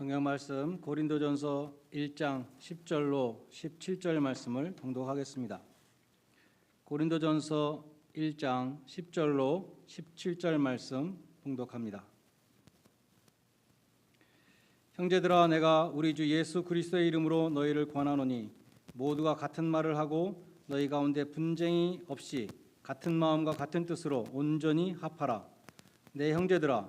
성경 말씀 고린도전서 1장 10절로 17절 말씀을 통독하겠습니다. 고린도전서 1장 10절로 17절 말씀 통독합니다. 형제들아 내가 우리 주 예수 그리스도의 이름으로 너희를 권하노니 모두가 같은 말을 하고 너희 가운데 분쟁이 없이 같은 마음과 같은 뜻으로 온전히 합하라. 내 형제들아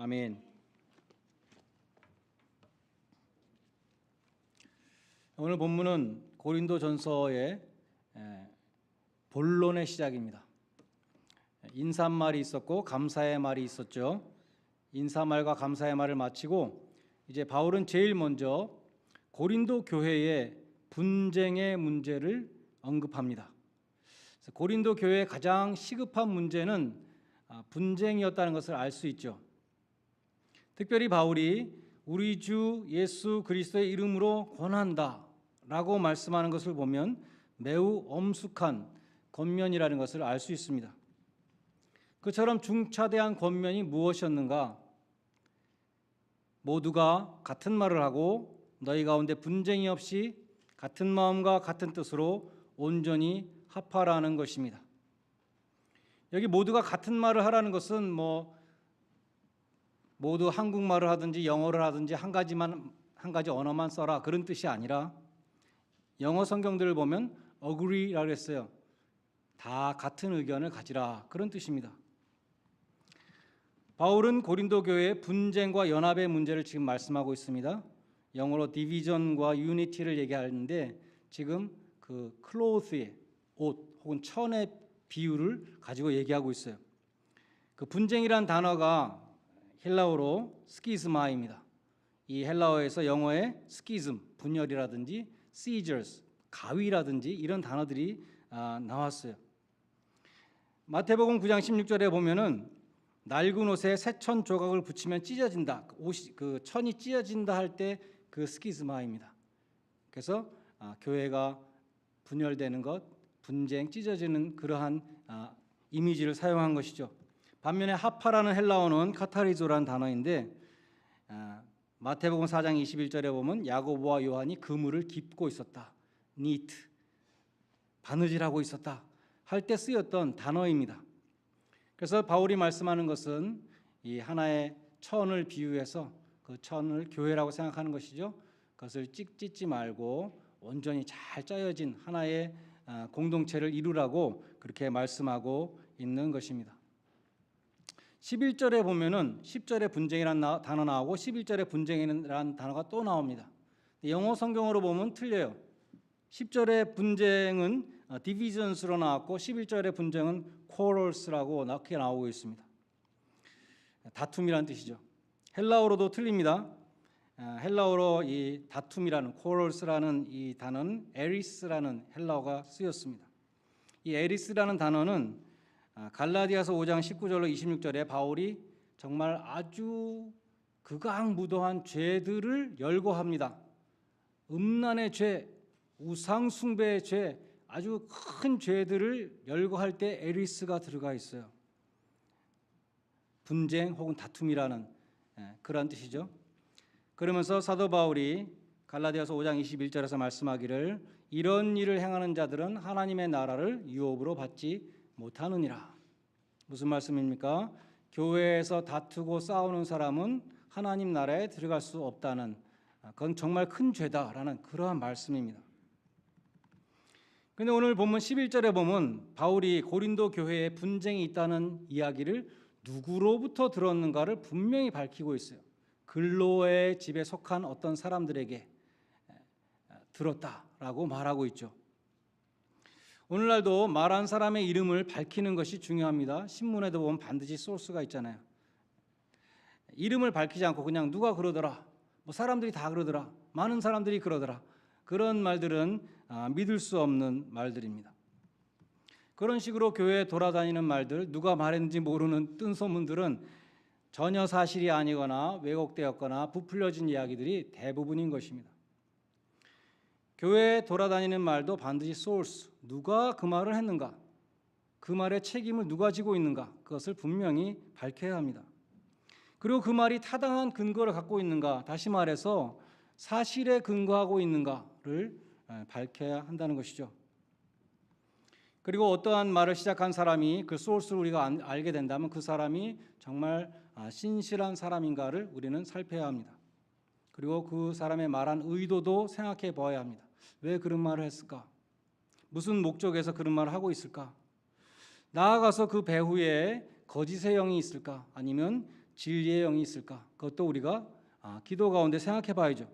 아멘. 오늘 본문은 고린도전서의 에, 본론의 시작입니다. 인사말이 있었고 감사의 말이 있었죠. 인사말과 감사의 말을 마치고 이제 바울은 제일 먼저 고린도 교회의 분쟁의 문제를 언급합니다. 고린도 교회의 가장 시급한 문제는 아, 분쟁이었다는 것을 알 수 있죠. 특별히 바울이 우리 주 예수 그리스도의 이름으로 권한다라고 말씀하는 것을 보면 매우 엄숙한 권면이라는 것을 알 수 있습니다. 그처럼 중차대한 권면이 무엇이었는가? 모두가 같은 말을 하고 너희 가운데 분쟁이 없이 같은 마음과 같은 뜻으로 온전히 합하라는 것입니다. 여기 모두가 같은 말을 하라는 것은 뭐 모두 한국말을 하든지 영어를 하든지 한 가지만 한 가지 언어만 써라 그런 뜻이 아니라 영어 성경들을 보면 agree라고 했어요. 다 같은 의견을 가지라 그런 뜻입니다. 바울은 고린도 교회의 분쟁과 연합의 문제를 지금 말씀하고 있습니다. 영어로 디비전과 유니티를 얘기하는데 지금 그 클로스의 옷 혹은 천의 비유를 가지고 얘기하고 있어요. 그 분쟁이란 단어가 헬라어로 스키즈마입니다. 이 헬라어에서 영어의 스키즘, 분열이라든지 seizures, 가위라든지 이런 단어들이 아, 나왔어요. 마태복음 9장 16절에 보면은 낡은 옷에 새천 조각을 붙이면 찢어진다. 옷이 그 천이 찢어진다 할 때 그 스키즈마입니다. 그래서 아, 교회가 분열되는 것, 분쟁, 찢어지는 그러한 아, 이미지를 사용한 것이죠. 반면에 하파라는 헬라어는 카타리조라는 단어인데 아, 마태복음 4장 21절에 보면 야고보와 요한이 그물을 깁고 있었다. 니트 바느질하고 있었다 할 때 쓰였던 단어입니다. 그래서 바울이 말씀하는 것은 이 하나의 천을 비유해서 그 천을 교회라고 생각하는 것이죠. 그것을 찍 찢지 말고 온전히 잘 짜여진 하나의 아, 공동체를 이루라고 그렇게 말씀하고 있는 것입니다. 11절에 보면은 10절에 분쟁이라는 단어 나오고 11절에 분쟁이라는 단어가 또 나옵니다. 영어 성경으로 보면 틀려요. 10절의 분쟁은 디비전스로 나왔고 11절의 분쟁은 quarrels라고 이렇게 나오고 있습니다. 다툼이라는 뜻이죠. 헬라어로도 틀립니다. 헬라어로 이 다툼이라는 quarrels라는 이 단어는 에리스라는 헬라어가 쓰였습니다. 이 에리스라는 단어는 갈라디아서 5장 19절로 26절에 바울이 정말 아주 극악무도한 죄들을 열거합니다. 음란의 죄, 우상 숭배의 죄, 아주 큰 죄들을 열거할 때 에리스가 들어가 있어요. 분쟁 혹은 다툼이라는 그런 뜻이죠. 그러면서 사도 바울이 갈라디아서 5장 21절에서 말씀하기를 이런 일을 행하는 자들은 하나님의 나라를 유업으로 받지 못하느니라. 무슨 말씀입니까? 교회에서 다투고 싸우는 사람은 하나님 나라에 들어갈 수 없다는 아, 그건 정말 큰 죄다라는 그러한 말씀입니다. 근데 오늘 본문 11절에 보면 바울이 고린도 교회에 분쟁이 있다는 이야기를 누구로부터 들었는가를 분명히 밝히고 있어요. 근로의 집에 속한 어떤 사람들에게 들었다라고 말하고 있죠. 오늘날도 말한 사람의 이름을 밝히는 것이 중요합니다. 신문에도 보면 반드시 소스가 있잖아요. 이름을 밝히지 않고 그냥 누가 그러더라, 뭐 사람들이 다 그러더라, 많은 사람들이 그러더라 그런 말들은 아, 믿을 수 없는 말들입니다. 그런 식으로 교회에 돌아다니는 말들, 누가 말했는지 모르는 뜬 소문들은 전혀 사실이 아니거나 왜곡되었거나 부풀려진 이야기들이 대부분인 것입니다. 교회에 돌아다니는 말도 반드시 소스, 누가 그 말을 했는가, 그 말의 책임을 누가 지고 있는가, 그것을 분명히 밝혀야 합니다. 그리고 그 말이 타당한 근거를 갖고 있는가, 다시 말해서 사실에 근거하고 있는가를 밝혀야 한다는 것이죠. 그리고 어떠한 말을 시작한 사람이 그 소스를 우리가 알게 된다면 그 사람이 정말 아, 신실한 사람인가를 우리는 살펴야 합니다. 그리고 그 사람의 말한 의도도 생각해 보아야 합니다. 왜 그런 말을 했을까? 무슨 목적에서 그런 말을 하고 있을까? 나아가서 그 배후에 거짓의 영이 있을까? 아니면 진리의 영이 있을까? 그것도 우리가 아, 기도 가운데 생각해 봐야죠.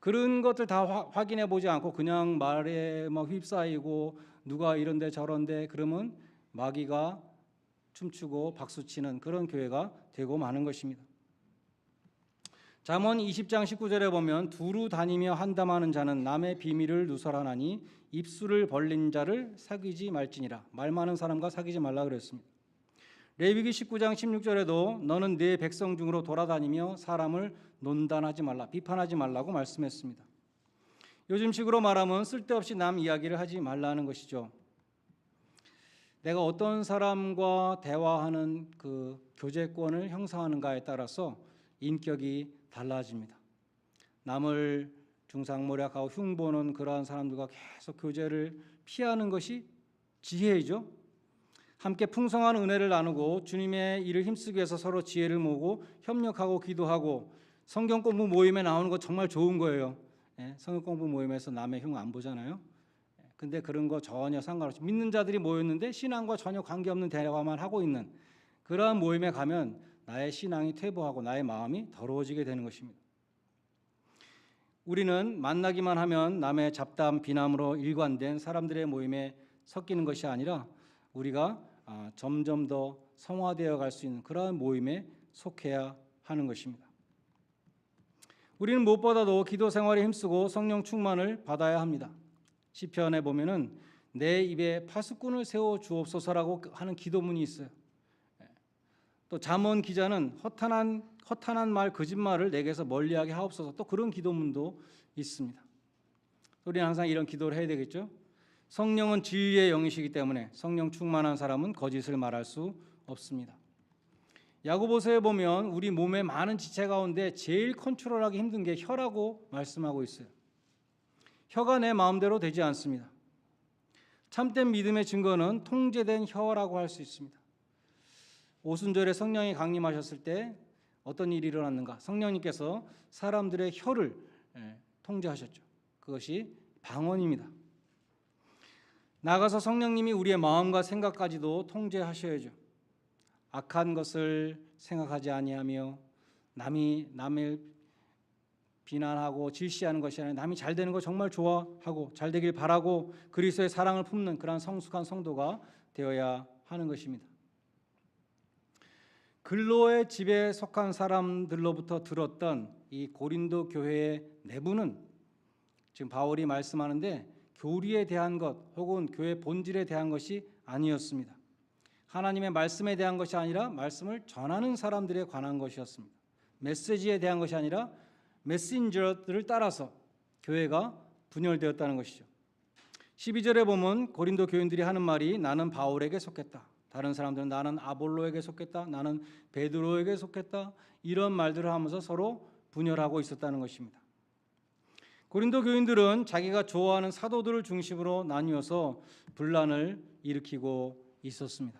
그런 것들 다 확인해 보지 않고 그냥 말에 막 휩싸이고 누가 이런데 저런데 그러면 마귀가 춤추고 박수치는 그런 교회가 되고 마는 것입니다. 잠언 20장 19절에 보면 두루 다니며 한담하는 자는 남의 비밀을 누설하나니 입술을 벌린 자를 사귀지 말지니라. 말 많은 사람과 사귀지 말라 그랬습니다. 레위기 19장 16절에도 너는 내 백성 중으로 돌아다니며 사람을 논단하지 말라, 비판하지 말라고 말씀했습니다. 요즘식으로 말하면 쓸데없이 남 이야기를 하지 말라는 것이죠. 내가 어떤 사람과 대화하는 그 교제권을 형성하는가에 따라서 인격이 달라집니다. 남을 중상모략하고 흉보는 그러한 사람들과 계속 교제를 피하는 것이 지혜이죠. 함께 풍성한 은혜를 나누고 주님의 일을 힘쓰기 위해서 서로 지혜를 모으고 협력하고 기도하고 성경 공부 모임에 나오는 거 정말 좋은 거예요. 예, 성경 공부 모임에서 남의 흉 안 보잖아요. 예, 근데 그런 거 전혀 상관없이 믿는 자들이 모였는데 신앙과 전혀 관계없는 대화만 하고 있는 그러한 모임에 가면 나의 신앙이 퇴보하고 나의 마음이 더러워지게 되는 것입니다. 우리는 만나기만 하면 남의 잡담 비남으로 일관된 사람들의 모임에 섞이는 것이 아니라 우리가 아, 점점 더 성화되어 갈 수 있는 그러한 모임에 속해야 하는 것입니다. 우리는 무엇보다도 기도 생활에 힘쓰고 성령 충만을 받아야 합니다. 시편에 보면은 내 입에 파수꾼을 세워 주옵소서라고 하는 기도문이 있어요. 예. 또 잠언 기자는 허탄한 허탄한 말 거짓말을 내게서 멀리하게 하옵소서 또 그런 기도문도 있습니다. 우리는 항상 이런 기도를 해야 되겠죠. 성령은 진리의 영이시기 때문에 성령 충만한 사람은 거짓을 말할 수 없습니다. 야고보서에 보면 우리 몸의 많은 지체 가운데 제일 컨트롤하기 힘든 게 혀라고 말씀하고 있어요. 혀가 내 마음대로 되지 않습니다. 참된 믿음의 증거는 통제된 혀라고 할 수 있습니다. 오순절에 성령이 강림하셨을 때 어떤 일이 일어났는가? 성령님께서 사람들의 혀를 예, 통제하셨죠. 그것이 방언입니다. 나가서 성령님이 우리의 마음과 생각까지도 통제하셔야죠. 악한 것을 생각하지 아니하며 남이 남을 비난하고 질시하는 것이 아니라 남이 잘 되는 거 정말 좋아하고 잘 되길 바라고 그리스도의 사랑을 품는 그러한 성숙한 성도가 되어야 하는 것입니다. 근로의 집에 속한 사람들로부터 들었던 이 고린도 교회의 내부는 지금 바울이 말씀하는데 교리에 대한 것 혹은 교회 본질에 대한 것이 아니었습니다. 하나님의 말씀에 대한 것이 아니라 말씀을 전하는 사람들에 관한 것이었습니다. 메시지에 대한 것이 아니라 메신저들을 따라서 교회가 분열되었다는 것이죠. 12절에 보면 고린도 교인들이 하는 말이 나는 바울에게 속했다. 다른 사람들은 나는 아볼로에게 속했다. 나는 베드로에게 속했다. 이런 말들을 하면서 서로 분열하고 있었다는 것입니다. 고린도 교인들은 자기가 좋아하는 사도들을 중심으로 나뉘어서 분란을 일으키고 있었습니다.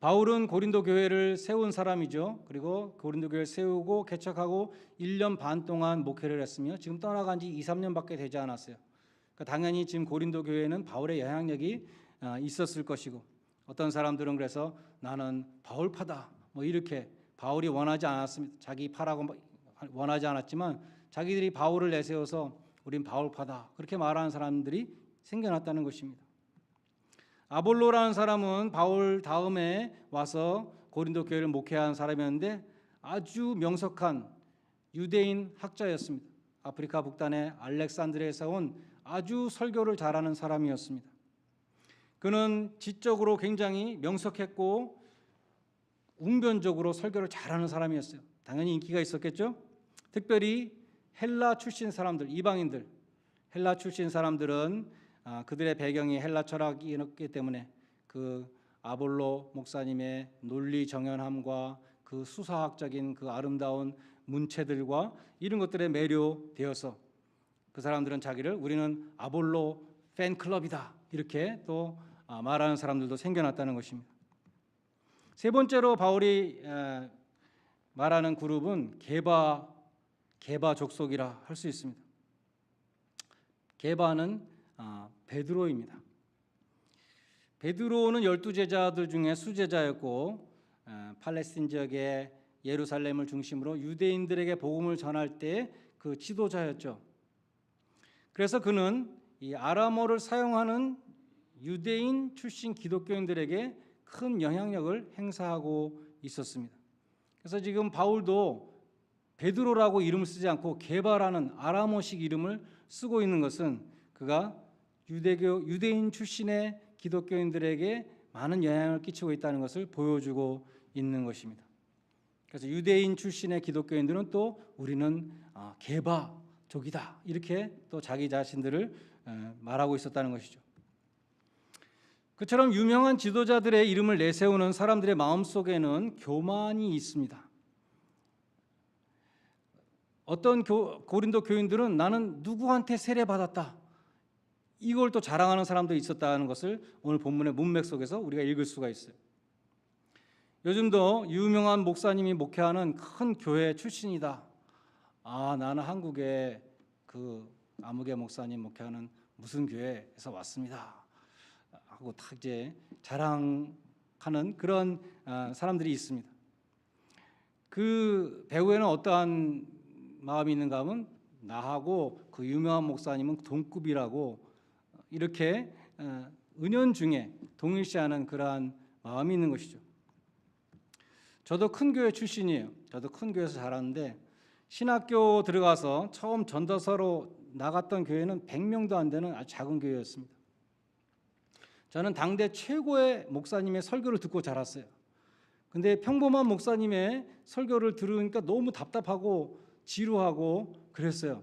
바울은 고린도 교회를 세운 사람이죠. 그리고 고린도 교회를 세우고 개척하고 1년 반 동안 목회를 했으며 지금 떠나간 지 2, 3년밖에 되지 않았어요. 그러니까 당연히 지금 고린도 교회는 바울의 영향력이 아, 있었을 것이고 어떤 사람들은 그래서 나는 바울파다 뭐 이렇게 바울이 원하지 않았습니다. 자기 파라고 뭐 원하지 않았지만 자기들이 바울을 내세워서 우린 바울파다 그렇게 말하는 사람들이 생겨났다는 것입니다. 아볼로라는 사람은 바울 다음에 와서 고린도 교회를 목회한 사람이었는데 아주 명석한 유대인 학자였습니다. 아프리카 북단의 알렉산드리아에서 온 아주 설교를 잘하는 사람이었습니다. 그는 지적으로 굉장히 명석했고 웅변적으로 설교를 잘하는 사람이었어요. 당연히 인기가 있었겠죠. 특별히 헬라 출신 사람들, 이방인들, 헬라 출신 사람들은 아, 그들의 배경이 헬라 철학이었기 때문에 그 아볼로 목사님의 논리 정연함과 그 수사학적인 그 아름다운 문체들과 이런 것들에 매료되어서 그 사람들은 자기를 우리는 아볼로 팬클럽이다 이렇게 또 아, 말하는 사람들도 생겨났다는 것입니다. 세 번째로 바울이 에, 말하는 그룹은 게바 게바 족속이라 할 수 있습니다. 게바는 아, 베드로입니다. 베드로는 열두 제자들 중에 수제자였고 에, 팔레스틴 지역의 예루살렘을 중심으로 유대인들에게 복음을 전할 때 그 지도자였죠. 그래서 그는 이 아람어를 사용하는 유대인 출신 기독교인들에게 큰 영향력을 행사하고 있었습니다. 그래서 지금 바울도 베드로라고 이름을 쓰지 않고 게바라는 아람어식 이름을 쓰고 있는 것은 그가 유대교 유대인 출신의 기독교인들에게 많은 영향을 끼치고 있다는 것을 보여주고 있는 것입니다. 그래서 유대인 출신의 기독교인들은 또 우리는 아, 게바족이다 이렇게 또 자기 자신들을 에, 말하고 있었다는 것이죠. 그처럼 유명한 지도자들의 이름을 내세우는 사람들의 마음 속에는 교만이 있습니다. 어떤 교, 고린도 교인들은 나는 누구한테 세례 받았다. 이걸 또 자랑하는 사람도 있었다는 것을 오늘 본문의 문맥 속에서 우리가 읽을 수가 있어요. 요즘도 유명한 목사님이 목회하는 큰 교회 출신이다. 아, 나는 한국에 그 아무개 목사님 목회하는 무슨 교회에서 왔습니다. 하고 탁 이제 자랑하는 그런 아, 사람들이 있습니다. 그 배우에는 어떠한 마음이 있는가 하면 나하고 그 유명한 목사님은 동급이라고 이렇게 어, 은연 중에 동일시하는 그러한 마음이 있는 것이죠. 저도 큰 교회 출신이에요. 저도 큰 교회에서 자랐는데 신학교 들어가서 처음 전도서로 나갔던 교회는 100명도 안 되는 아주 작은 교회였습니다. 저는 당대 최고의 목사님의 설교를 듣고 자랐어요. 근데 평범한 목사님의 설교를 들으니까 너무 답답하고 지루하고 그랬어요.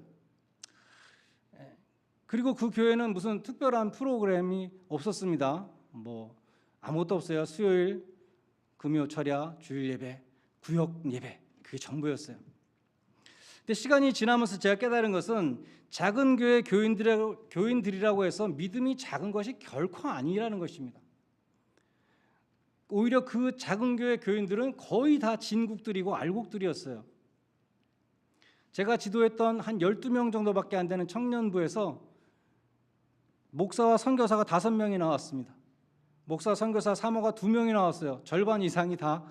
예. 그리고 그 교회는 무슨 특별한 프로그램이 없었습니다. 뭐 아무것도 없어요. 수요일, 금요 철야, 주일 예배, 구역 예배 그게 전부였어요. 근데 시간이 지나면서 제가 깨달은 것은 작은 교회 교인들이라고, 교인들이라고 해서 믿음이 작은 것이 결코 아니라는 것입니다. 오히려 그 작은 교회 교인들은 거의 다 진국들이고 알곡들이었어요. 제가 지도했던 한 12명 정도밖에 안 되는 청년부에서 목사와 선교사가 5명이 나왔습니다. 목사, 선교사, 사모가 2명이 나왔어요. 절반 이상이 다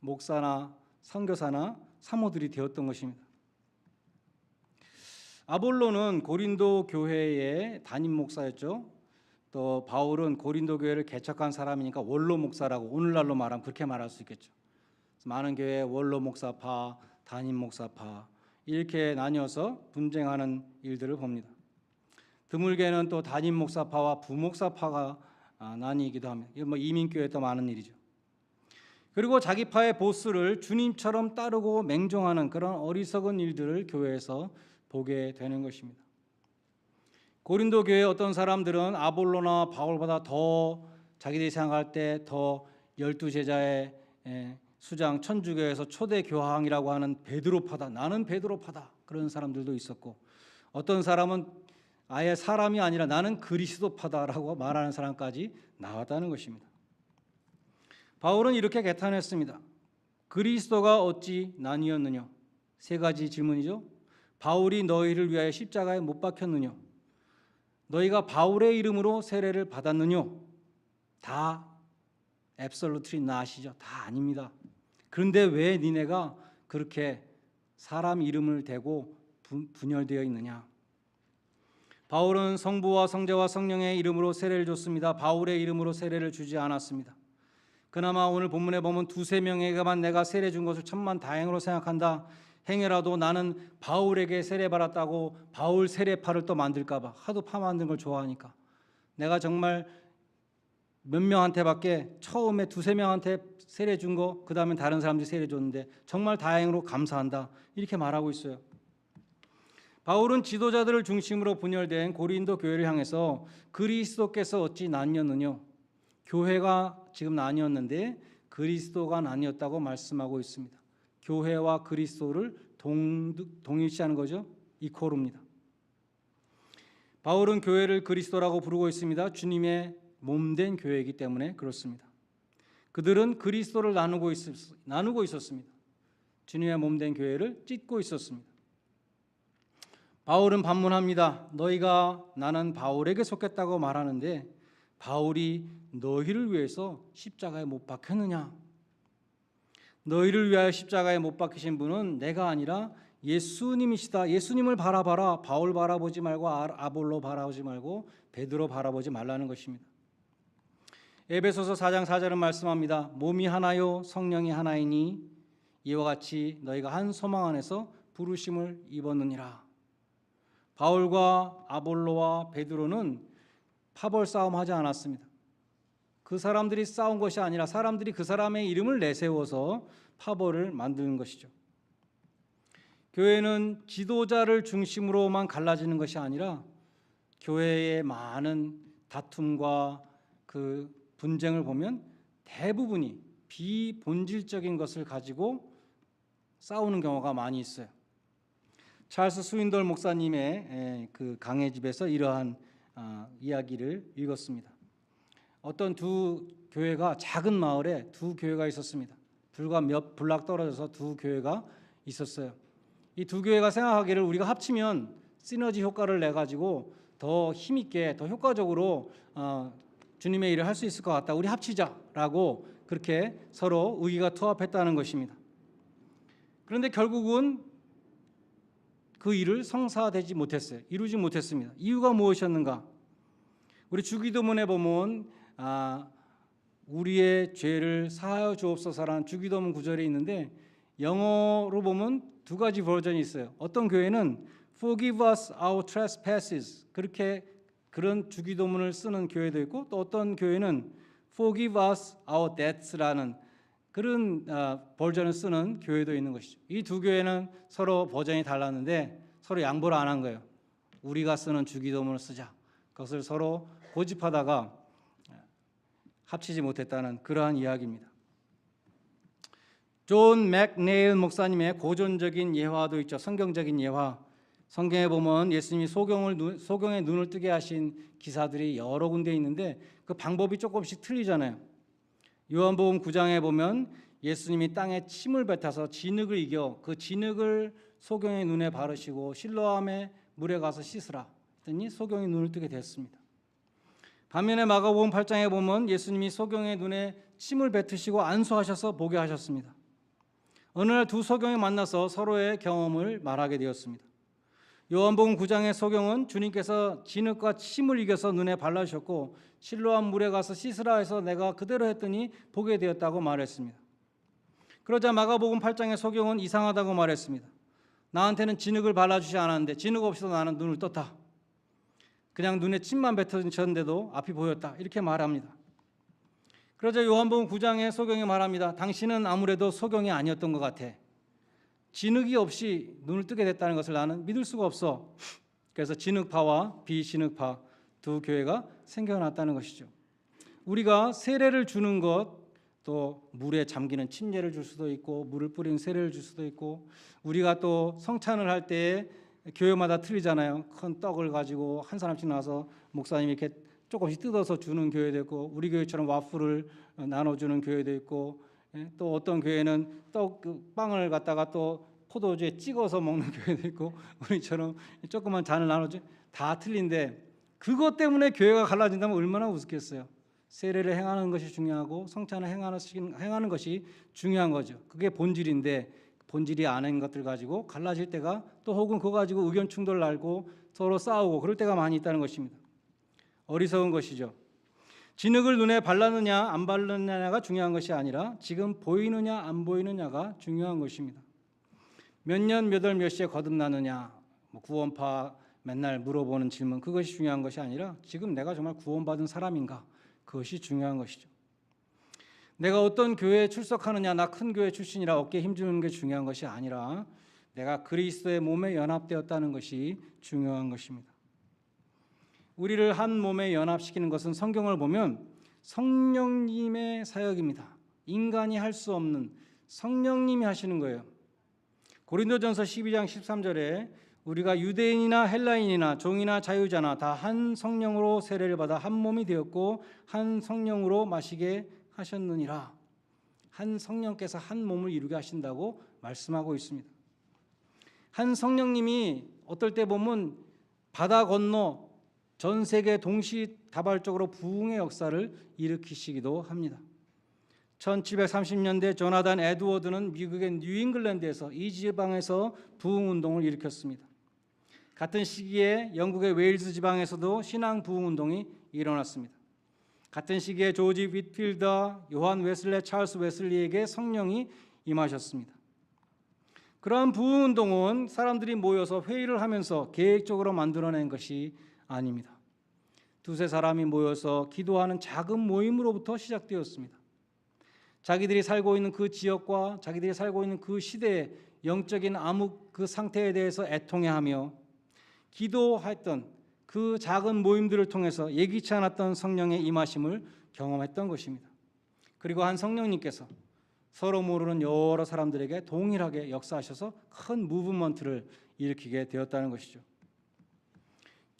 목사나 선교사나 사모들이 되었던 것입니다. 아볼로는 고린도 교회의 담임 목사였죠. 또 바울은 고린도 교회를 개척한 사람이니까 원로 목사라고 오늘날로 말하면 그렇게 말할 수 있겠죠. 많은 교회 원로 목사파, 담임 목사파 이렇게 나뉘어서 분쟁하는 일들을 봅니다. 드물게는 또 담임 목사파와 부목사파가 아, 나뉘기도 합니다. 이거 뭐 이민교회 또 많은 일이죠. 그리고 자기 파의 보스를 주님처럼 따르고 맹종하는 그런 어리석은 일들을 교회에서 보게 되는 것입니다. 고린도 교회 어떤 사람들은 아볼로나 바울보다 더 자기들이 생각할 때 더 열두 제자의 수장 천주교에서 초대 교황이라고 하는 베드로파다. 나는 베드로파다. 그런 사람들도 있었고 어떤 사람은 아예 사람이 아니라 나는 그리스도파다라고 말하는 사람까지 나왔다는 것입니다. 바울은 이렇게 개탄했습니다. 그리스도가 어찌 나뉘었느냐? 세 가지 질문이죠. 바울이 너희를 위하여 십자가에 못 박혔느냐? 너희가 바울의 이름으로 세례를 받았느냐? 다 앱솔루트리 나시죠. 다 아닙니다. 그런데 왜 니네가 그렇게 사람 이름을 대고 분- 분열되어 있느냐? 바울은 성부와 성자와 성령의 이름으로 세례를 줬습니다. 바울의 이름으로 세례를 주지 않았습니다. 그나마 오늘 본문에 보면 두세 명에게만 내가 세례 준 것을 천만 다행으로 생각한다. 행여라도 나는 바울에게 세례 받았다고 바울 세례파를 또 만들까봐 하도 파 만든 걸 좋아하니까 내가 정말 몇 명한테밖에 처음에 두세 명한테 세례 준 거, 그 다음에 다른 사람들이 세례 줬는데 정말 다행으로 감사한다 이렇게 말하고 있어요. 바울은 지도자들을 중심으로 분열된 고린도 교회를 향해서 그리스도께서 어찌 나뉘었느냐 교회가 지금 나뉘었는데 그리스도가 나뉘었다고 말씀하고 있습니다. 교회와 그리스도를 동, 동일시하는 거죠. 이코르입니다. 바울은 교회를 그리스도라고 부르고 있습니다. 주님의 몸된 교회이기 때문에 그렇습니다. 그들은 그리스도를 나누고, 있, 나누고 있었습니다. 주님의 몸된 교회를 찢고 있었습니다. 바울은 반문합니다. 너희가 나는 바울에게 속했다고 말하는데 바울이 너희를 위해서 십자가에 못 박혔느냐? 너희를 위하여 십자가에 못 박히신 분은 내가 아니라 예수님이시다. 예수님을 바라봐라. 바울 바라보지 말고 아- 아볼로 바라보지 말고 베드로 바라보지 말라는 것입니다. 에베소서 4장 4절은 말씀합니다. 몸이 하나요 성령이 하나이니 이와 같이 너희가 한 소망 안에서 부르심을 입었느니라. 바울과 아볼로와 베드로는 파벌 싸움 하지 않았습니다. 그 사람들이 싸운 것이 아니라 사람들이 그 사람의 이름을 내세워서 파벌을 만드는 것이죠. 교회는 지도자를 중심으로만 갈라지는 것이 아니라 교회의 많은 다툼과 그 분쟁을 보면 대부분이 비본질적인 것을 가지고 싸우는 경우가 많이 있어요. 찰스 스윈돌 목사님의 에, 그 강해 집에서 이러한 아, 이야기를 읽었습니다. 어떤 두 교회가 작은 마을에 두 교회가 있었습니다. 불과 몇 블락 떨어져서 두 교회가 있었어요. 이 두 교회가 생각하기를 우리가 합치면 시너지 효과를 내 가지고 더 힘있게 더 효과적으로 어, 주님의 일을 할 수 있을 것 같다. 우리 합치자라고 그렇게 서로 의기가 투합했다는 것입니다. 그런데 결국은 그 일을 성사되지 못했어요. 이루지 못했습니다. 이유가 무엇이었는가? 우리 주기도문에 보면 아, 우리의 죄를 사하여 주옵소서라는 주기도문 구절이 있는데 영어로 보면 두 가지 버전이 있어요. 어떤 교회는 Forgive us our trespasses 그렇게 그런 주기도문을 쓰는 교회도 있고 또 어떤 교회는 Forgive us our debts라는 그런 아, 버전을 쓰는 교회도 있는 것이죠. 이 두 교회는 서로 버전이 달랐는데 서로 양보를 안 한 거예요. 우리가 쓰는 주기도문을 쓰자. 그것을 서로 고집하다가 합치지 못했다는 그러한 이야기입니다. 존 맥네일 목사님의 고전적인 예화도 있죠. 성경적인 예화. 성경에 보면 예수님이 소경을 눈- 소경의 눈을 뜨게 하신 기사들이 여러 군데 있는데 그 방법이 조금씩 틀리잖아요. 요한복음 9장에 보면 예수님이 땅에 침을 뱉어서 진흙을 이겨 그 진흙을 소경의 눈에 바르시고 실로암의 물에 가서 씻으라 했더니 소경이 눈을 뜨게 됐습니다. 반면에 마가복음 8장에 보면 예수님이 소경의 눈에 침을 뱉으시고 안수하셔서 보게 하셨습니다. 어느 날 두 소경이 만나서 서로의 경험을 말하게 되었습니다. 요한복음 9장의 소경은 주님께서 진흙과 침을 이겨서 눈에 발라주셨고 실로암 물에 가서 씻으라 해서 내가 그대로 했더니 보게 되었다고 말했습니다. 그러자 마가복음 8장의 소경은 이상하다고 말했습니다. 나한테는 진흙을 발라주지 않았는데 진흙 없이도 나는 눈을 떴다. 그냥 눈에 침만 뱉어졌는데도 앞이 보였다. 이렇게 말합니다. 그러자 요한복음 9장의 소경이 말합니다. 당신은 아무래도 소경이 아니었던 것 같아. 진흙이 없이 눈을 뜨게 됐다는 것을 나는 믿을 수가 없어. 그래서 진흙파와 비진흙파 두 교회가 생겨났다는 것이죠. 우리가 세례를 주는 것, 또 물에 잠기는 침례를 줄 수도 있고 물을 뿌리는 세례를 줄 수도 있고 우리가 또 성찬을 할 때에 교회마다 틀리잖아요. 큰 떡을 가지고 한 사람씩 나와서 목사님이 이렇게 조금씩 뜯어서 주는 교회도 있고 우리 교회처럼 와플을 어, 나눠주는 교회도 있고 예, 또 어떤 교회는 떡그 빵을 갖다가 또 포도주에 찍어서 먹는 교회도 있고 우리처럼 조그만 잔을 나눠주 다 틀린데 그것 때문에 교회가 갈라진다면 얼마나 우습겠어요. 세례를 행하는 것이 중요하고 성찬을 행하는 것이 중요한 거죠. 그게 본질인데 본질이 아닌 것들 가지고 갈라질 때가 또 혹은 그거 가지고 의견 충돌 날고 서로 싸우고 그럴 때가 많이 있다는 것입니다. 어리석은 것이죠. 진흙을 눈에 발랐느냐 안 발랐느냐가 중요한 것이 아니라 지금 보이느냐 안 보이느냐가 중요한 것입니다. 몇 년 몇 월 몇 시에 거듭나느냐 뭐 구원파 맨날 물어보는 질문 그것이 중요한 것이 아니라 지금 내가 정말 구원받은 사람인가 그것이 중요한 것이죠. 내가 어떤 교회에 출석하느냐 나 큰 교회 출신이라 어깨에 힘주는 게 중요한 것이 아니라 내가 그리스도의 몸에 연합되었다는 것이 중요한 것입니다. 우리를 한 몸에 연합시키는 것은 성경을 보면 성령님의 사역입니다. 인간이 할 수 없는 성령님이 하시는 거예요. 고린도전서 12장 13절에 우리가 유대인이나 헬라인이나 종이나 자유자나 다 한 성령으로 세례를 받아 한 몸이 되었고 한 성령으로 마시게 하셨느니라. 한 성령께서 한 몸을 이루게 하신다고 말씀하고 있습니다. 한 성령님이 어떨 때 보면 바다 건너 전 세계 동시다발적으로 부흥의 역사를 일으키시기도 합니다. 1730년대 조나단 에드워드는 미국의 뉴잉글랜드에서 이 지방에서 부흥 운동을 일으켰습니다. 같은 시기에 영국의 웨일즈 지방에서도 신앙 부흥 운동이 일어났습니다. 같은 시기에 조지 윗필더, 요한 웨슬레, 찰스 웨슬리에게 성령이 임하셨습니다. 그러한 부흥 운동은 사람들이 모여서 회의를 하면서 계획적으로 만들어낸 것이 아닙니다. 두세 사람이 모여서 기도하는 작은 모임으로부터 시작되었습니다. 자기들이 살고 있는 그 지역과 자기들이 살고 있는 그 시대의 영적인 암흑 그 상태에 대해서 애통해하며 기도했던 그 작은 모임들을 통해서 예기치 않았던 성령의 임하심을 경험했던 것입니다. 그리고 한 성령님께서 서로 모르는 여러 사람들에게 동일하게 역사하셔서 큰 무브먼트를 일으키게 되었다는 것이죠.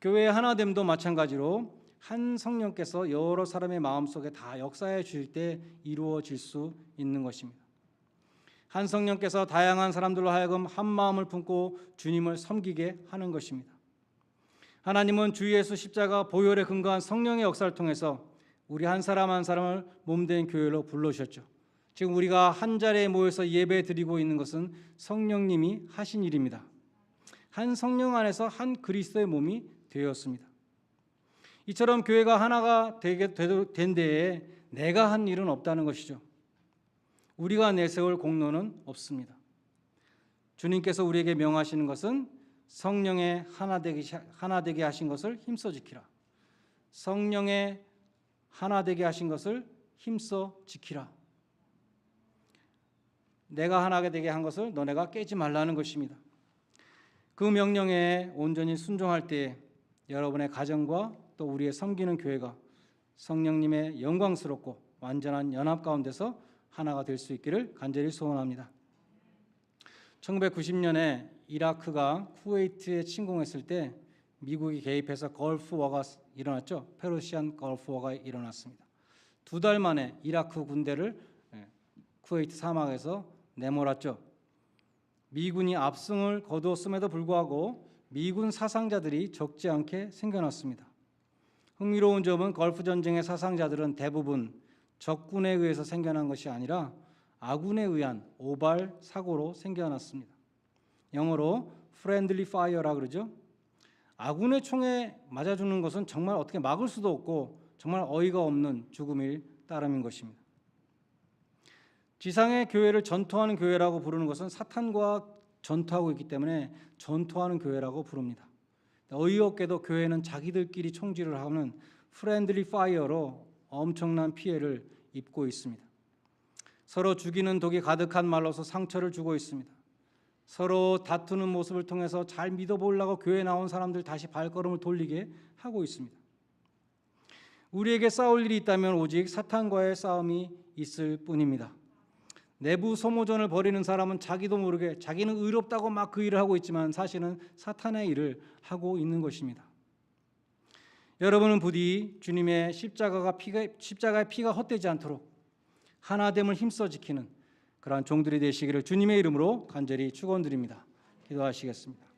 교회의 하나됨도 마찬가지로 한 성령께서 여러 사람의 마음속에 다 역사해 주실 때 이루어질 수 있는 것입니다. 한 성령께서 다양한 사람들로 하여금 한 마음을 품고 주님을 섬기게 하는 것입니다. 하나님은 주 예수 십자가 보혈에 근거한 성령의 역사를 통해서 우리 한 사람 한 사람을 몸된 교회로 불러주셨죠. 지금 우리가 한 자리에 모여서 예배 드리고 있는 것은 성령님이 하신 일입니다. 한 성령 안에서 한 그리스도의 몸이 되었습니다. 이처럼 교회가 하나가 되게 된 데에 내가 한 일은 없다는 것이죠. 우리가 내세울 공로는 없습니다. 주님께서 우리에게 명하시는 것은 성령의 하나 되게 하나 되게 하신 것을 힘써 지키라. 성령의 하나 되게 하신 것을 힘써 지키라. 내가 하나 되게 한 것을 너네가 깨지 말라는 것입니다. 그 명령에 온전히 순종할 때 여러분의 가정과 또 우리의 섬기는 교회가 성령님의 영광스럽고 완전한 연합 가운데서 하나가 될 수 있기를 간절히 소원합니다. 1990년에 이라크가 쿠웨이트에 침공했을 때 미국이 개입해서 걸프워가 일어났죠. 페르시안 걸프워가 일어났습니다. 두 달 만에 이라크 군대를 예, 쿠웨이트 사막에서 내몰았죠. 미군이 압승을 거두었음에도 불구하고 미군 사상자들이 적지 않게 생겨났습니다. 흥미로운 점은 걸프 전쟁의 사상자들은 대부분 적군에 의해서 생겨난 것이 아니라 아군에 의한 오발 사고로 생겨났습니다. 영어로 friendly fire라 그러죠. 아군의 총에 맞아 죽는 것은 정말 어떻게 막을 수도 없고 정말 어이가 없는 죽음일 따름인 것입니다. 지상의 교회를 전투하는 교회라고 부르는 것은 사탄과 전투하고 있기 때문에 전투하는 교회라고 부릅니다. 어이없게도 교회는 자기들끼리 총질을 하는 프렌들리 파이어로 엄청난 피해를 입고 있습니다. 서로 죽이는 독이 가득한 말로서 상처를 주고 있습니다. 서로 다투는 모습을 통해서 잘 믿어보려고 교회 나온 사람들 다시 발걸음을 돌리게 하고 있습니다. 우리에게 싸울 일이 있다면 오직 사탄과의 싸움이 있을 뿐입니다. 내부 소모전을 벌이는 사람은 자기도 모르게 자기는 의롭다고 막 그 일을 하고 있지만 사실은 사탄의 일을 하고 있는 것입니다. 여러분은 부디 주님의 십자가가 피가 십자가의 피가 헛되지 않도록 하나됨을 힘써 지키는 그러한 종들이 되시기를 주님의 이름으로 간절히 축원드립니다. 기도하시겠습니다.